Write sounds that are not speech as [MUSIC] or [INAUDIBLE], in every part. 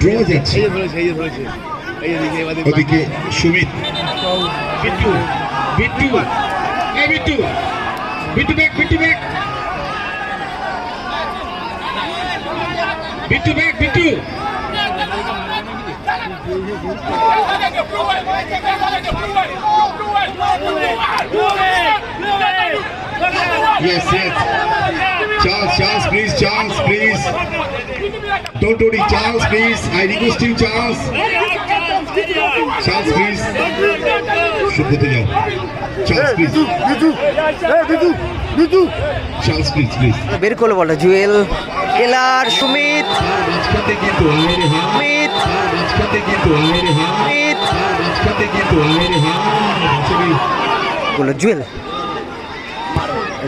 Draw যাচ্ছে ওদিকে সুমিত বিট্টু বিট্টু এই Bittu Bittu back Bittu back Bittu back Bittu Yes, yes. Charles, Charles, please, Charles, please. Don't worry, Charles, please. I request you, Charles. Charles, please. Subrata যাও Charles please Charles please please বের করল বলটা Jewel teller Sumit মাঝখাতে কিন্তু আমেরে হা বলল জুয়েল।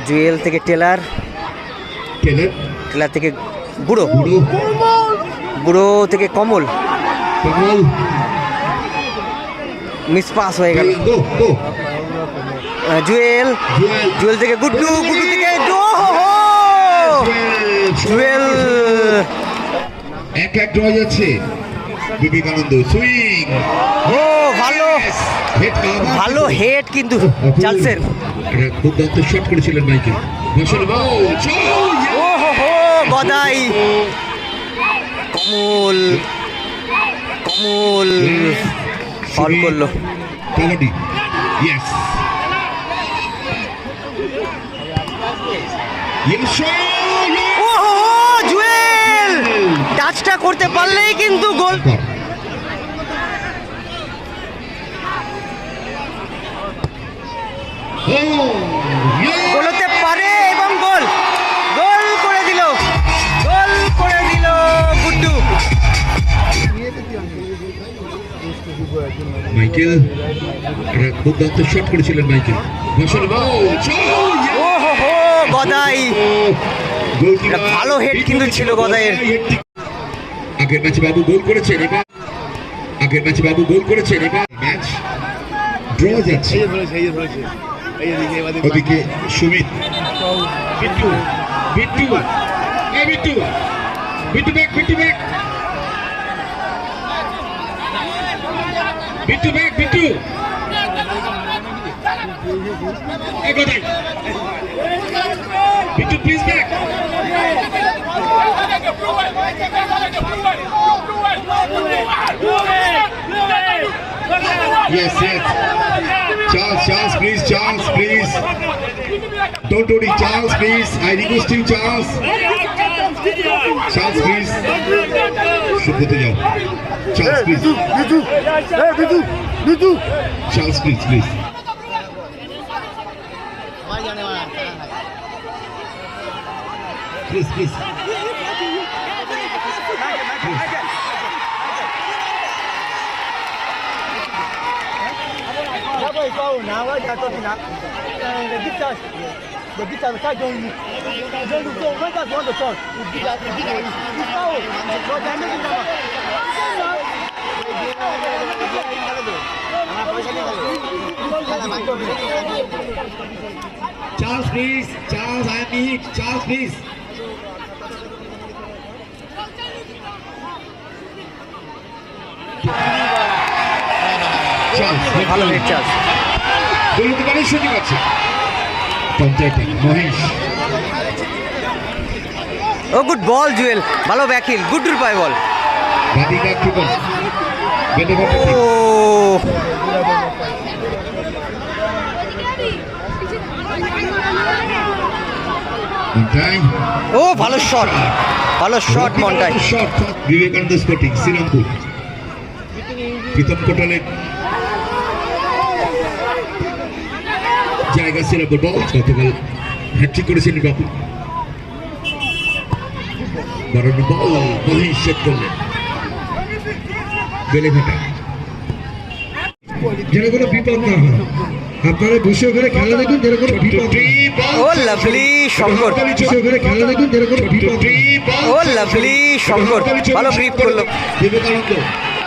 জুয়েল থেকে teller teller. থেকে বুড়ো বুড়ো থেকে কমল। মিস পাস হয়ে গেল। জুয়েল জুয়েল। থেকে গুড্ডু গুড্ডু থেকে! জুয়েল। এক এক ড্র যাচ্ছে। বিবেকানন্দ সুইং ও ভালো। ভালো হেড কিন্তু চার্লসের একটা দুর্দান্ত শট করেছিলেন মাইকেল ও হো হো গদাই। কমল কমল। ফল করল। কাবাডি ইয়েস ইয়েস টাচটা করতে পারলেই কিন্তু গোল। গোল হতে পারে এবং গোল। গোল করে দিল। গোল করে দিল গুড্ডু। মাইকেল একটা দুর্দান্ত শট করেছিলেন মাইকেল। গদাই। ভালো হেড কিন্তু ছিল গদাইয়ের। আগের ম্যাচে বাবু গোল করেছেন এবার আগের ম্যাচে বাবু গোল করেছেন এবার ম্যাচ ড্র যাচ্ছে। ওদিকে সুমিত। বিট্টু। বিট্টু। এই Bittu. Bittu back Bittu back. Bittu back Bittu. এই Bittu please back Yes, yes. Charles, Charles, please, Charles, please. Don't worry. Charles, please. I request you, Charles. Charles, please. Subhutayam. Charles, please. Bidu, Bidu, Bidu. Charles, please, please. Please, please. na what they talking about, the guitar, the not join you. They do so when. Charles, please. Charles, I am here. Charles, please. Charles, Charles. বলতে সুযোগ আছে। পঞ্চায়েতে মহেশ। ও good ball Jewel ভালো ব্যাকিল গুড্ডুর পায় বল বাদিকা ত্রিপন ও। ও ভালো shot ভালো shot Montai shot Vivekananda sporting Srirampur Pritam কোটালের জায়গা শ্রীরামপুর বল গতকাল হ্যাট্রিক করেছিলেন বাবু বাড়ানো বল করলেন। বেলেঘাটা যেন কোনো বিপদ না হয়। আপনারা বসে ওখানে খেলা দেখুন যেন কোনো বিপদ ও লাভলি শঙ্কর। বসে ওখানে খেলা দেখুন যেন কোনো বিপদ ও লাভলি শঙ্কর। ভালো ব্রিফ করল। বিবেকানন্দ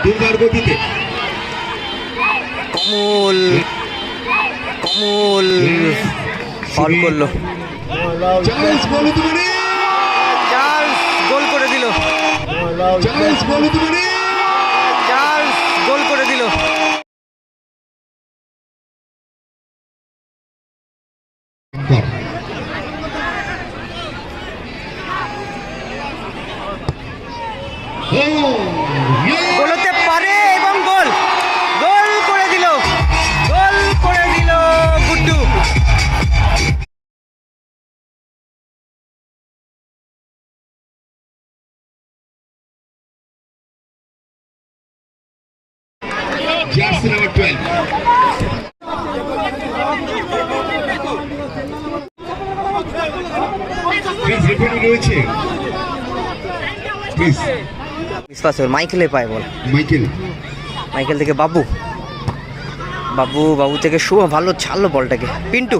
দুর্বার গতিতে। কমল কমল ফল করল। চার্লস তুমি গোল করে দিল। চার্লস বলো Jersey number 12. Please, referee রয়েছে বিশ্বাস মাইকেলে পায় বল। মাইকেল। মাইকেল থেকে বাবু। বাবু বাবু থেকে শুভ ভালো ছাড়লো বলটাকে। পিন্টু।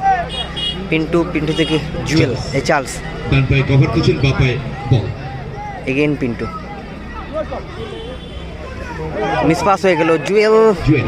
পিন্টু পিন্টু থেকে জুয়েল এই চার্লস। ডান পায়ে কভার করছেন বা পায়ে বল এগেইন পিন্টু। মিসপাস হয়ে গেল জুয়েল। জুয়েল।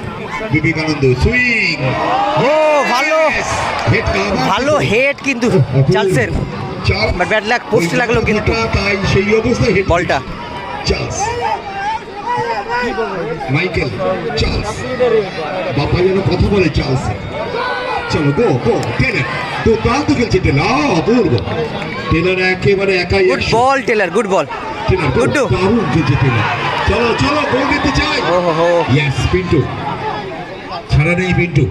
বিবেকানন্দ সুইং। ও ভালো। ভালো হেড কিন্তু চার্লসের। But bad luck, post লাগল কিন্তু। তাই সেই অবস্থায় হেড বলটা। চার্লস। Michael Charles. বাবা যেন কথা বলে চার্লস। চলো গো গো টেলার। দুর্দান্ত খেলছে টেলার। অপূর্ব। টেলার একেবারে একাই good ball Taylor good ball Taylor Guddu. দারুণ খেলছে টেলার। চলো চলো গোল দিতে চাই। ও হো হো ইয়েস পিন্টু ছাড়া নেই পিন্টু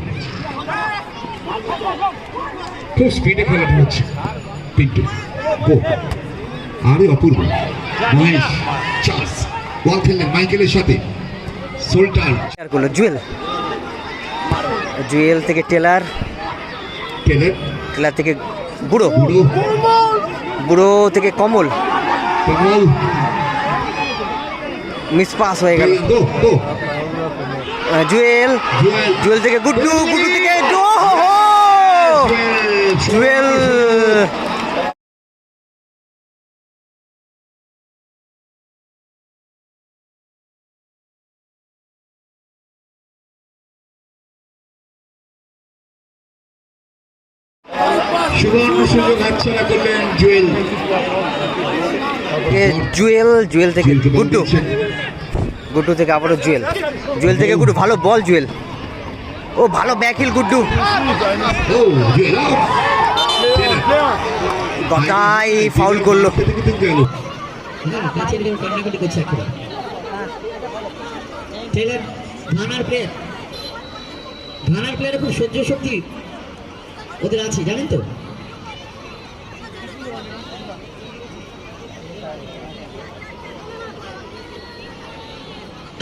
খুব স্পিডে খেলাটা হচ্ছে। পিন্টু আরে অপূর্ব। মহেশ চার্লস বল খেললেন মাইকেলের সাথে। সোল্টার। করল জুয়েল। জুয়েল থেকে টেলার। টেলার। টেলার থেকে বুড়ো বুড়ো থেকে কমল। কমল। মিস পাস হয়ে গেল। জুয়েল। জুয়েল। থেকে গুড্ডু গুড্ডু থেকে জুয়েল। সুবর্ণ সুযোগ হাতছাড়া করলেন জুয়েল। জুয়েল জুয়েল থেকে গুড্ডু। গুড্ডু থেকে আবারও জুয়েল। জুয়েল থেকে গুড্ডু, ভালো বল জুয়েল। ও, ভালো ব্যাকিল গুড্ডু। গতাই ফাউল করল। ঘানার প্লেয়ার খুব সহ্য শক্তি ওদের আছে, জানেন তো?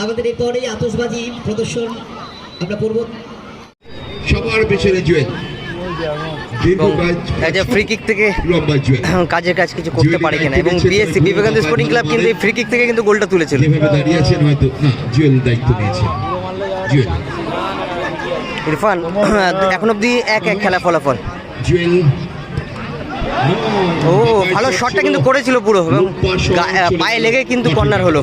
আমাদের এরপরে আতসবাজি প্রদর্শন আমরা করব। সবার পেছনে জুয়েল ফ্রি কিক থেকে [CLEARS THROAT] কাজের কাজ কিছু করতে পারে কিনা। এবং বিএসসি বিবেকানন্দ স্পোর্টিং ক্লাব কিন্তু এই ফ্রি কিক থেকে কিন্তু গোলটা তুলেছিল। যেভাবে দাঁড়িয়ে আছেন হয়তো না জুয়েল দায়িত্ব নিয়েছে। জুয়েল। ইরফান [CLEARS THROAT] এখন অব্দি এক এক খেলা ফলাফল। জুয়েল। ও ভালো শটটা কিন্তু করেছিল পুরো এবং পায়ে লেগে কিন্তু কর্নার হলো।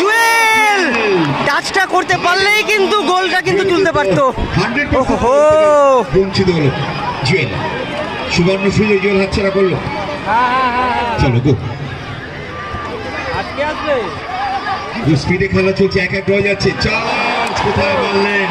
জুয়েল! টাচটা করতে পারলেই কিন্তু গোলটা কিন্তু তুলতে পারতো। হান্ড্রেড ও হো হো। বঞ্চিত হলো। জুয়েল সুবর্ণ সুযোগ জুয়েল হাতছাড়া করল। চলো গো স্পিডে খেলা চলছে এক এক হয়ে যাচ্ছে। চার্জ কোথায় মারলেন